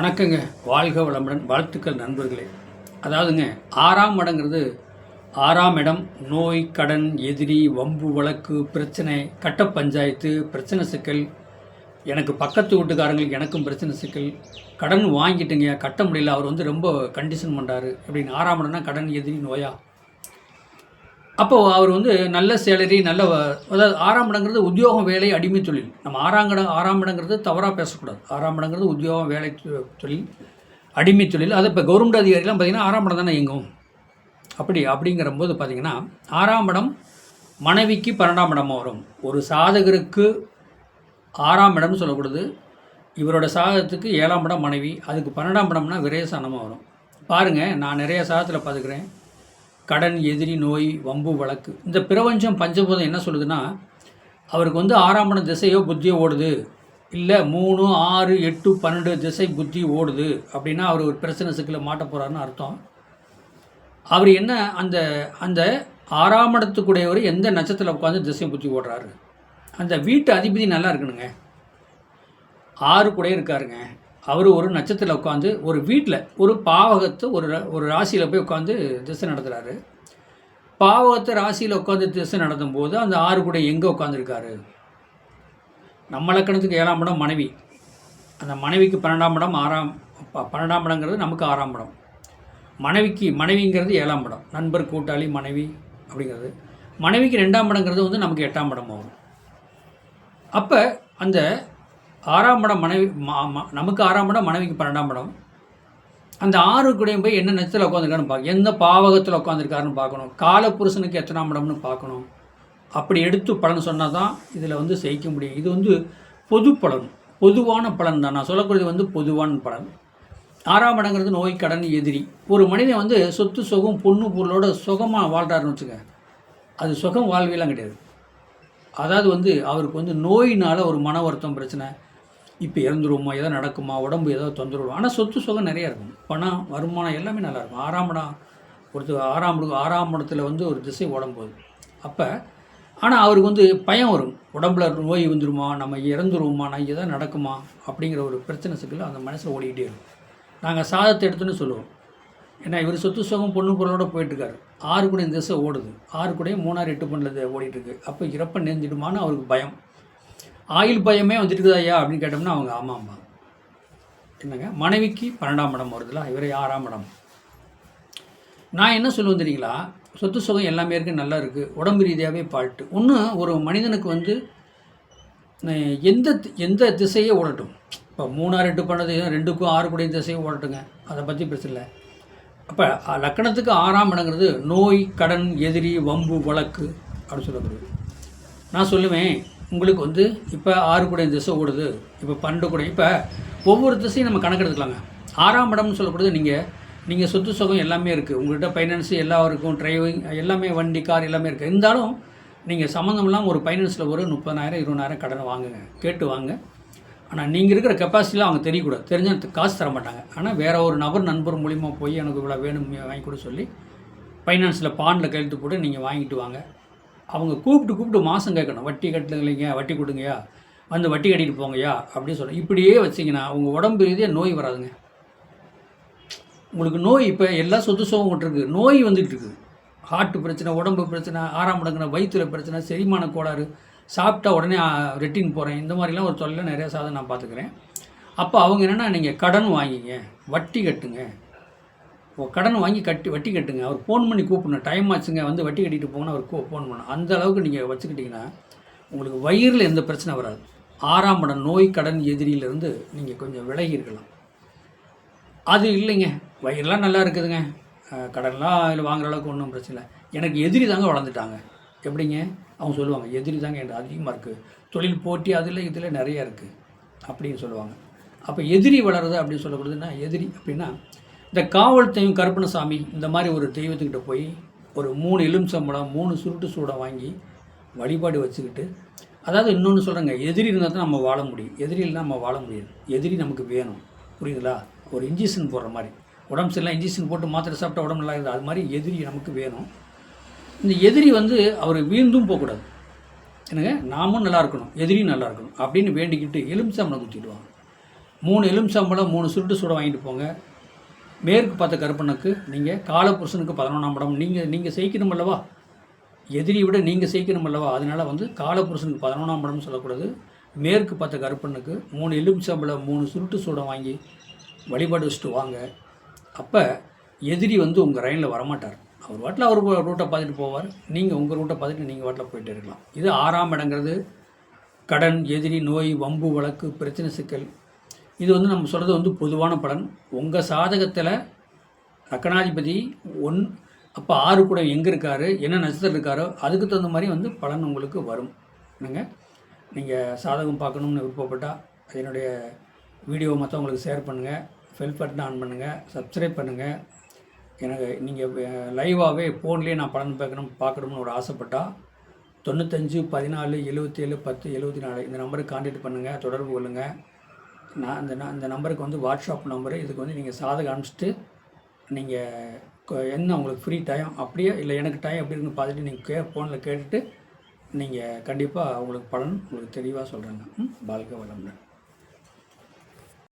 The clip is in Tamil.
வணக்கங்க. வாழ்க வளமுடன். வாழ்த்துக்கள் நண்பர்களே. அதாவதுங்க ஆறாம் இடங்கிறது ஆறாம் இடம் நோய் கடன் எதிரி வம்பு வழக்கு பிரச்சனை கட்ட பஞ்சாயத்து பிரச்சனை சிக்கல். எனக்கு பக்கத்து வீட்டுக்காரங்களுக்கு எனக்கும் பிரச்சனை சிக்கல். கடன் வாங்கிட்டுங்க கட்ட முடியல. அவர் வந்து ரொம்ப கண்டிஷன் பண்ணுறாரு அப்படின்னு ஆறாம் இடம்னா கடன் எதிரி நோயா? அப்போது அவர் வந்து நல்ல சேலரி நல்ல அதாவது ஆறாம் இடங்கிறது உத்தியோகம் வேலை அடிமை தொழில். நம்ம ஆறாம் இடம் ஆறாம் இடங்கிறது தவறாக பேசக்கூடாது. ஆறாம் இடங்கிறது உத்தியோகம் வேலை தொழில் அடிமை தொழில். அது இப்போ கவர்மெண்ட் அதிகாரிலாம் பார்த்தீங்கன்னா ஆறாம் இடம் தானே இயங்கும். அப்படி அப்படிங்கிற போது பார்த்திங்கன்னா ஆறாம் இடம் மனைவிக்கு பன்னெண்டாம் இடமாக வரும். ஒரு சாதகருக்கு ஆறாம் இடம்னு சொல்லக்கூடாது. இவரோட சாதகத்துக்கு ஏழாம் இடம் மனைவி. அதுக்கு பன்னெண்டாம் இடம்னா விரயசானமாக வரும். பாருங்கள் நான் நிறைய சாதத்தில் பார்த்துக்கிறேன் கடன் எதிரி நோய் வம்பு வழக்கு. இந்த பிரபஞ்சம் பஞ்சபூதம் என்ன சொல்லுதுன்னா அவருக்கு வந்து ஆறாம் திசையோ புத்தியோ ஓடுது. இல்லை மூணு ஆறு எட்டு பன்னெண்டு திசை புத்தி ஓடுது அப்படின்னா அவர் ஒரு பிரச்சனை சிக்கல மாட்ட போகிறாருன்னு அர்த்தம். அவர் என்ன அந்த அந்த ஆறாம் இடத்துக்குடையவர் எந்த நட்சத்திரத்தில் உட்காந்து திசை புத்தி ஓடுறாரு? அந்த வீட்டு அதிபதி நல்லா இருக்கணுங்க. ஆறு கூட இருக்காருங்க. அவர் ஒரு நட்சத்திரத்தில் உட்காந்து ஒரு வீட்டில் ஒரு பாவகத்தை ஒரு ஒரு ராசியில் போய் உட்காந்து திசை நடத்துகிறாரு பாவகத்தை ராசியில் உட்காந்து திசை நடத்தும் போது அந்த ஆறு கூட எங்கே உட்காந்துருக்காரு நம்ம லக்கணத்துக்கு ஏழாம் இடம் மனைவி. அந்த மனைவிக்கு பன்னெண்டாம் இடம் ஆறாம் ப- பன்னெண்டாம் இடங்கிறது நமக்கு ஆறாம் இடம். மனைவிக்கு மனைவிங்கிறது ஏழாம் இடம். நண்பர் கூட்டாளி மனைவி அப்படிங்கிறது. மனைவிக்கு ரெண்டாம் இடங்கிறது வந்து நமக்கு எட்டாம் இடம் ஆகும் அப்போ அந்த ஆறாம் படம் மனைவி ம- நமக்கு ஆறாம் படம் மனைவிக்கு பன்னெண்டாம் படம் அந்த ஆறு கூடயும் போய் என்ன நட்சத்திரத்தில் உட்காந்துருக்காருன்னு பார்க்க எந்த பாவகத்தில் உட்காந்துருக்காருன்னு பார்க்கணும். காலப்புருஷனுக்கு எத்தனாம் படம்னு பார்க்கணும். அப்படி எடுத்து பலன் சொன்னால் தான் இதில் வந்து செய்ய முடியும். இது வந்து பொது பலன். பொதுவான பலன் தான். நான் சொல்லக்கூடியது வந்து பொதுவான பலன். ஆறாம் இடங்கிறது நோய் கடன் எதிரி. ஒரு மனிதன் வந்து சொத்து சுகம் பொண்ணு பொருளோட சுகமாக வாழ்கிறாருன்னு வச்சுக்க அது சுகம் வாழ்வியெல்லாம் கிடையாது. அதாவது வந்து அவருக்கு வந்து நோயினால் ஒரு மன வருத்தம் பிரச்சனை. இப்போ இறந்துருவோமா? ஏதோ நடக்குமா? உடம்பு ஏதோ தொந்தரவு. ஆனால் சொத்து சுகம் நிறையா இருக்கும். பணம் வருமானம் எல்லாமே நல்லா இருக்கும். ஆறாம் இடம் ஒருத்தர் ஆறாம் ஆறாம் இடத்துல வந்து ஒரு திசை உடம்போது அப்போ ஆனால் அவருக்கு வந்து பயம் வரும். உடம்புல நோய் வந்துருமா? நம்ம இறந்துருவோமா? நான் ஏதோ நடக்குமா? அப்படிங்கிற ஒரு பிரச்சனை சிக்கல் அந்த மனசில் ஓடிக்கிட்டே இருக்கும். நாங்கள் சாதத்தை எடுத்துன்னு சொல்லுவோம். ஏன்னா இவர் சொத்து சுகம் பொண்ணு பொருளோட போயிட்டுருக்காரு. ஆறு கூட இந்த திசை ஓடுது. ஆறு கூடயும் மூணாறு எட்டு பண்ணில் ஓடிட்டுருக்கு. அப்போ இறப்ப நேர்ந்துடுமான்னு அவருக்கு பயம். ஆயில் பயமே வந்துட்டு ஐயா அப்படின்னு கேட்டோம்னா அவங்க ஆமாம்மா. என்னங்க? மனைவிக்கு பன்னெண்டாம் இடம் வருதுல இவர் ஆறாம் இடம். நான் என்ன சொல்லுவேன் தெரியுங்களா? சொத்து சுகம் எல்லாமே இருக்குது நல்லா இருக்குது உடம்பு ரீதியாகவே பால்ட்டு ஒன்று ஒரு மனிதனுக்கு வந்து எந்த எந்த திசையே ஓடட்டும்? இப்போ மூணாறு ரெண்டு பண்ணது ரெண்டுக்கும் ஆறு கூடிய திசையும் ஓடட்டுங்க. அதை பற்றி பிரச்சனை இல்லை. அப்போ லக்கணத்துக்கு ஆறாம் இடங்கிறது நோய் கடன் எதிரி வம்பு வழக்கு அப்படின்னு சொல்லப்படுது. நான் சொல்லுவேன் உங்களுக்கு வந்து இப்போ ஆறு கூட திசை ஓடுது இப்போ பன்னெண்டு கூட இப்போ ஒவ்வொரு திசையும் நம்ம கணக்கெடுத்துக்கலாங்க ஆறாம் இடம்னு சொல்லக்கூடாது நீங்கள் நீங்கள் சொத்து சுகம் எல்லாமே இருக்குது உங்கள்கிட்ட ஃபைனான்ஸு எல்லாம் இருக்கும் டிரைவிங் எல்லாமே வண்டி கார் எல்லாமே இருக்குது இருந்தாலும் நீங்கள் சம்மந்தம் இல்லாமல் ஒரு ஃபைனான்ஸில் ஒரு முப்பதாயிரம் இருபதாயிரம் கடனை வாங்குங்க கேட்டு வாங்க. ஆனால் நீங்கள் இருக்கிற கெப்பாசிட்டியில் அவங்க தெரியக்கூடாது. தெரிஞ்சால் காசு தர மாட்டாங்க. ஆனால் வேறு ஒரு நபர் நண்பர் மூலிமா போய் எனக்கு இவ்வளோ வேணும் வாங்கி கூட சொல்லி ஃபைனான்ஸில் பாண்டில் கழுத்து போட்டு நீங்கள் வாங்கிட்டு வாங்க. அவங்க கூப்பிட்டு கூப்பிட்டு மாதம் கேட்கணும் வட்டி கட்டுலைங்க வட்டி கொடுங்கய்யா வந்து வட்டி கட்டிட்டு போங்கய்யா அப்படின்னு சொல்லணும் இப்படியே வச்சிங்கன்னா உங்கள் உடம்பு ரீதியாக நோய் வராதுங்க. உங்களுக்கு நோய் இப்போ எல்லா சொத்து சோகம் இருக்குது நோய் வந்துட்டு இருக்குது. ஹார்ட் பிரச்சனை உடம்பு பிரச்சனை ஆறாம் இடங்கிற வயிற்றுல பிரச்சனை செரிமான கோளாறு. சாப்பிட்டா உடனே ரெட்டின் போகிறேன் இந்த மாதிரிலாம் ஒரு தொல்லை நிறையா சாதனை நான் பார்த்துக்கிறேன். அப்போ அவங்க என்னென்னா நீங்கள் கடன் வாங்கிங்க வட்டி கட்டுங்க கடன் வாங்கி கட்டி வட்டி கட்டுங்க. அவர் ஃபோன் பண்ணி கூப்பிடணும். டைம் ஆச்சுங்க. வந்து வட்டி கட்டிட்டு போங்கன்னு அவர் ஃபோன் பண்ணணும். அந்த அளவுக்கு நீங்கள் வச்சுக்கிட்டிங்கன்னா உங்களுக்கு வயிறில் எந்த பிரச்சனை வராது. ஆறாம் இடம் நோய் கடன் எதிரியிலேருந்து நீங்கள் கொஞ்சம் விலகி இருக்கலாம். அது இல்லைங்க. வயிறுலாம் நல்லா இருக்குதுங்க. கடன்லாம் அதில் வாங்குற அளவுக்கு ஒன்றும் பிரச்சனை இல்லை. எனக்கு எதிரி தாங்க வளர்ந்துட்டாங்க. எப்படிங்க? அவங்க சொல்லுவாங்க எதிரி தாங்க எனக்கு அதிகமாக இருக்குது தொழில் போட்டி அதில் இதில் நிறையா இருக்குது அப்படின்னு சொல்லுவாங்க. அப்போ எதிரி வளருது அப்படின்னு சொல்லக்கூடியதுன்னா எதிரி அப்படின்னா இந்த காவல் தெய்வம் கருப்பணசாமி இந்த மாதிரி ஒரு தெய்வத்துக்கிட்ட போய் ஒரு மூணு எலுமிச்சம்பழம் மூணு சுருட்டு சூடம் வாங்கி வழிபாடு வச்சுக்கிட்டு அதாவது இன்னொன்று சொல்கிறேங்க எதிரி இருந்தால் தான் நம்ம வாழ முடியும். எதிரி இல்லைனா நம்ம வாழ முடியாது. எதிரி நமக்கு வேணும். புரியுதுங்களா? ஒரு இன்ஜெக்ஷன் போடுற மாதிரி. உடம்பு சரியில்லாம் இன்ஜெக்ஷன் போட்டு மாத்திரை சாப்பிட்டா உடம்பு நல்லா இருக்குது. அது மாதிரி எதிரி நமக்கு வேணும். இந்த எதிரி வந்து அவர் வீழ்ந்தும் போகக்கூடாது. என்னங்க? நாமும் நல்லா இருக்கணும். எதிரியும் நல்லா இருக்கணும். அப்படின்னு வேண்டிக்கிட்டு எலுமிச்சம்பழம் குத்திடுவாங்க மூணு எலுமிச்சம்பழம் மூணு சுருட்டு சூடம் வாங்கிட்டு போங்க. மேற்கு பார்த்த கருப்பனுக்கு நீங்கள் காலபுருஷனுக்கு பதினொன்றாம் படம். நீங்கள் நீங்கள் செய்யணும் அல்லவா? எதிரியை விட நீங்கள் செய்யணும் அல்லவா? அதனால் வந்து காலபுருஷனுக்கு பதினொன்றாம் படம்னு சொல்லக்கூடாது. மேற்கு பார்த்த கருப்பனுக்கு மூணு எலுமிச்சம்பழம் மூணு சுருட்டு சூடம் வாங்கி வழிபாடு வச்சுட்டு வாங்க. அப்போ எதிரி வந்து உங்கள் ரயிலில் வரமாட்டார். அவர் வாட்டில் அவர் ரூட்டை பார்த்துட்டு போவார். நீங்கள் உங்கள் ரூட்டை பார்த்துட்டு நீங்கள் வாட்டில் போயிட்டு இருக்கலாம். இது ஆறாம் இடங்கிறது கடன் எதிரி நோய் வம்பு வழக்கு பிரச்சனை சிக்கல். இது வந்து நம்ம சொல்கிறது வந்து பொதுவான பலன். உங்கள் சாதகத்தில் லக்கணாதிபதி ஒன் அப்போ ஆறு கூட எங்கே இருக்காரு என்ன நட்சத்திரம் இருக்காரோ அதுக்கு தகுந்த மாதிரி வந்து பலன் உங்களுக்கு வரும். என்னங்க? நீங்கள் சாதகம் பார்க்கணும்னு விருப்பப்பட்டால் என்னுடைய வீடியோ மற்றவங்களுக்கு ஷேர் பண்ணுங்கள் ஃபெல் பட்டன் ஆன் பண்ணுங்கள் சப்ஸ்கிரைப் பண்ணுங்கள் எனக்கு நீங்கள் லைவாகவே ஃபோன்லேயே நான் பலன் பார்க்கணும் பார்க்கணும்னு ஒரு ஆசைப்பட்டால் தொண்ணூத்தஞ்சு பதினாலு எழுபத்தேழு பத்து எழுபத்தி நாலு இந்த நம்பருக்கு கான்டாக்ட் பண்ணுங்கள் தொடர்பு கொள்ளுங்கள் நான் இந்த நான் இந்த நம்பருக்கு வந்து வாட்ஸ்அப் நம்பரு இதுக்கு வந்து நீங்கள் சாதகம் அனுப்பிச்சிட்டு நீங்கள் என்ன உங்களுக்கு ஃப்ரீ டைம் அப்படியே இல்லை எனக்கு டைம் எப்படி இருக்குன்னு பார்த்துட்டு நீங்கள் கே ஃபோனில் கேட்டுட்டு நீங்கள் கண்டிப்பாக உங்களுக்கு பலன் உங்களுக்கு தெளிவாக சொல்கிறேங்க ம் வாழ்க வளமுடன்.